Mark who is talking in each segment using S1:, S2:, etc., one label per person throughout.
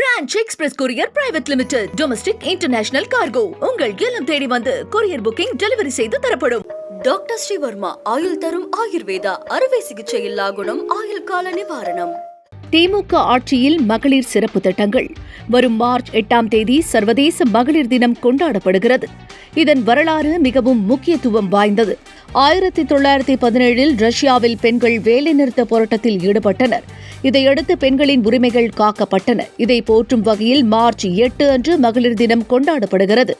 S1: Franch express courier private limited domestic international cargo. உங்கள் இல்லம் தேடி வந்து கொரியர் புக்கிங் டெலிவரி செய்து தரப்படும்.
S2: டாக்டர் ஸ்ரீவர்மா ஆயுள் தரும் ஆயுர்வேதா அறுவை சிகிச்சை இல்லா குணம் ஆயுள் கால நிவாரணம்.
S1: திமுக ஆட்சியில் மகளிர் சிறப்பு திட்டங்கள். வரும் மார்ச் எட்டாம் தேதி சர்வதேச மகளிர் தினம் கொண்டாடப்படுகிறது. இதன் வரலாறு மிகவும் முக்கியத்துவம் வாய்ந்தது. ஆயிரத்தி தொள்ளாயிரத்தி பதினேழில் ரஷ்யாவில் பெண்கள் வேலைநிறுத்த போராட்டத்தில் ஈடுபட்டனர். இதையடுத்து பெண்களின் உரிமைகள் காக்கப்பட்டன. இதை போற்றும் வகையில் மார்ச் எட்டு அன்று மகளிர் தினம் கொண்டாடப்படுகிறது.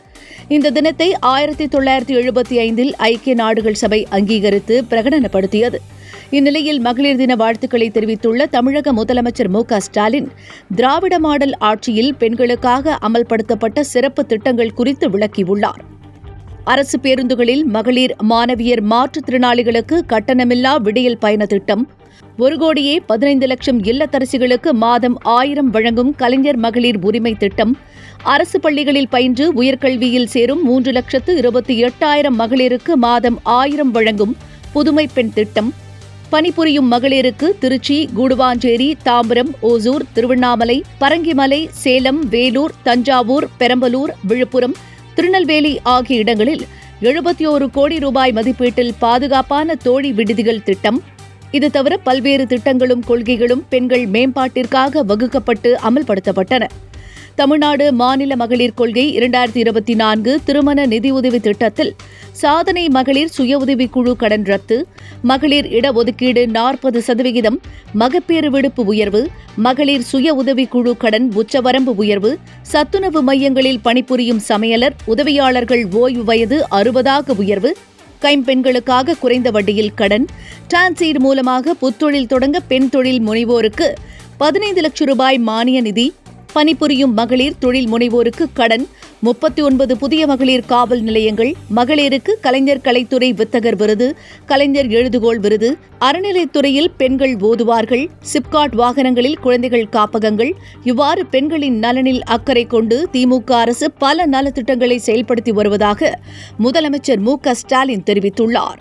S1: இந்த தினத்தை ஆயிரத்தி தொள்ளாயிரத்தி எழுபத்தி ஐந்தில் ஐக்கிய நாடுகள் சபை அங்கீகரித்து பிரகடனப்படுத்தியது. இந்நிலையில் மகளிர் தின வாழ்த்துக்களை தெரிவித்துள்ள தமிழக முதலமைச்சர் மு க ஸ்டாலின் திராவிட மாடல் ஆட்சியில் பெண்களுக்காக அமல்படுத்தப்பட்ட சிறப்பு திட்டங்கள் குறித்து விளக்கியுள்ளார். அரசு பேருந்துகளில் மகளிர் மாணவியர் மாற்றுத்திறனாளிகளுக்கு கட்டணமில்லா விடியல் பயண திட்டம். ஒரு கோடியே பதினைந்து லட்சம் இல்லத்தரசிகளுக்கு மாதம் ஆயிரம் வழங்கும் கலைஞர் மகளிர் உரிமை திட்டம். அரசு பள்ளிகளில் பயின்று உயர்கல்வியில் சேரும் மூன்று லட்சத்து இருபத்தி எட்டாயிரம் மகளிருக்கு மாதம் ஆயிரம் வழங்கும் புதுமை பெண் திட்டம். பணிபுரியும் மகளிருக்கு திருச்சி கூடுவாஞ்சேரி தாம்பரம் ஓசூர் திருவண்ணாமலை பரங்கிமலை சேலம் வேலூர் தஞ்சாவூர் பெரம்பலூர் விழுப்புரம் திருநெல்வேலி ஆகிய இடங்களில் எழுபத்தி ஒரு கோடி ரூபாய் மதிப்பீட்டில் பாதுகாப்பான தோழி விடுதிகள் திட்டம். இது தவிர பல்வேறு திட்டங்களும் கொள்கைகளும் பெண்கள் மேம்பாட்டிற்காக வகுக்கப்பட்டு அமல்படுத்தப்பட்டன. தமிழ்நாடு மாநில மகளிர் கொள்கை இரண்டாயிரத்தி இருபத்தி நான்கு திருமண நிதியுதவி திட்டத்தில் சாதனை மகளிர் சுய உதவிக்குழு கடன் ரத்து மகளிர் இடஒதுக்கீடு நாற்பது சதவிகிதம் மகப்பேறு விடுப்பு உயர்வு மகளிர் சுய உதவிக்குழு கடன் உச்சவரம்பு உயர்வு சத்துணவு மையங்களில் பணிபுரியும் சமையலர் உதவியாளர்கள் ஓய்வு வயது அறுபதாக உயர்வு கைம்பெண்களுக்காக குறைந்த வட்டியில் கடன் டிரான்சீட் மூலமாக புத்தொழில் தொடங்க பெண் தொழில் முனைவோருக்கு பதினைந்து லட்சம் ரூபாய் மானிய நிதி பணிபுரியும் மகளிர் தொழில் முனைவோருக்கு கடன் முப்பத்தி ஒன்பது புதிய மகளிர் காவல் நிலையங்கள் மகளிருக்கு கலைஞர் கலைத்துறை வித்தகர் விருது கலைஞர் எழுதுகோள் விருது அறநிலைத்துறையில் பெண்கள் ஓதுவார்கள் சிப்காட் வாகனங்களில் குழந்தைகள் காப்பகங்கள் இவ்வாறு பெண்களின் நலனில் அக்கறை கொண்டு திமுக அரசு பல நலத்திட்டங்களை செயல்படுத்தி வருவதாக முதலமைச்சர் மு க ஸ்டாலின் தெரிவித்துள்ளார்.